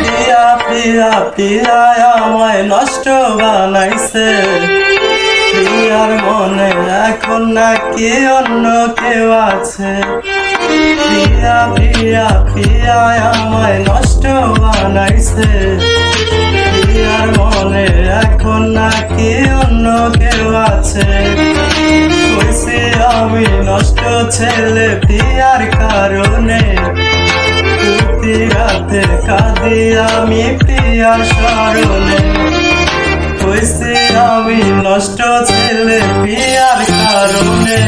প্রিয়া প্রিয়া প্রিয়া আমায় নষ্ট বানাইছে প্রিয়ার মনে এখন নাকি অন্য কেউ আছে। প্রিয়া প্রিয়া প্রিয়া, আমায় নষ্ট বানাইছে। প্রিয়ার মনে এখন নাকি অন্য কেউ আছে। কইছি আমি নষ্ট ছেলে প্রিয়ার কারণে। রাতে কাঁদি আমি প্রিয়ার স্মরণে। হয়েছে আমি নষ্ট ছেলে পিয়ার কারণে।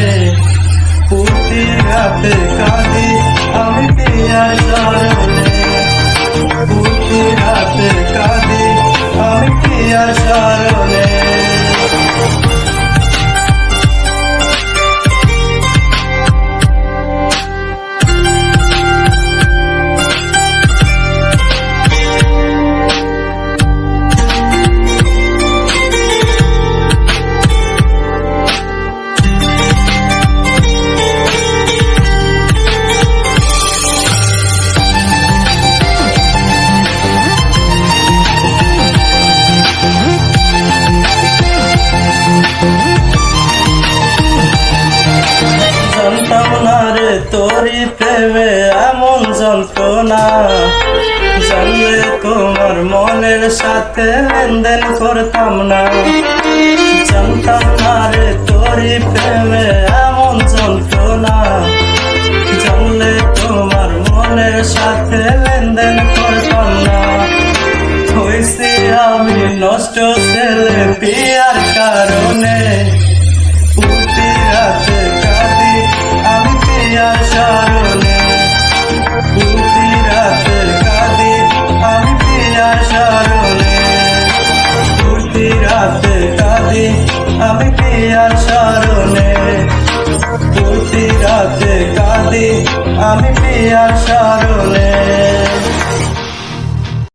প্রতি রাতে কাঁদি আমি প্রিয়ার না রে তোরই প্রেমে এমন যন্ত্রণা জানলে তোমার মনের সাথে লেনদেন করতাম না। জানতাম না রে তোরি প্রেমে এমন যন্ত্রণা জানলে তোমার মনের সাথে লেনদেন করতাম না। হয়েছি আমি নষ্ট ছেলে পিয়ার কারণে চরণে প্রতি রাতের কাঁদে আমি প্রিয়ার চরণে প্রতি রাতের কাঁদে আমি প্রিয়ার চরণে প্রতি রাতে কাঁদে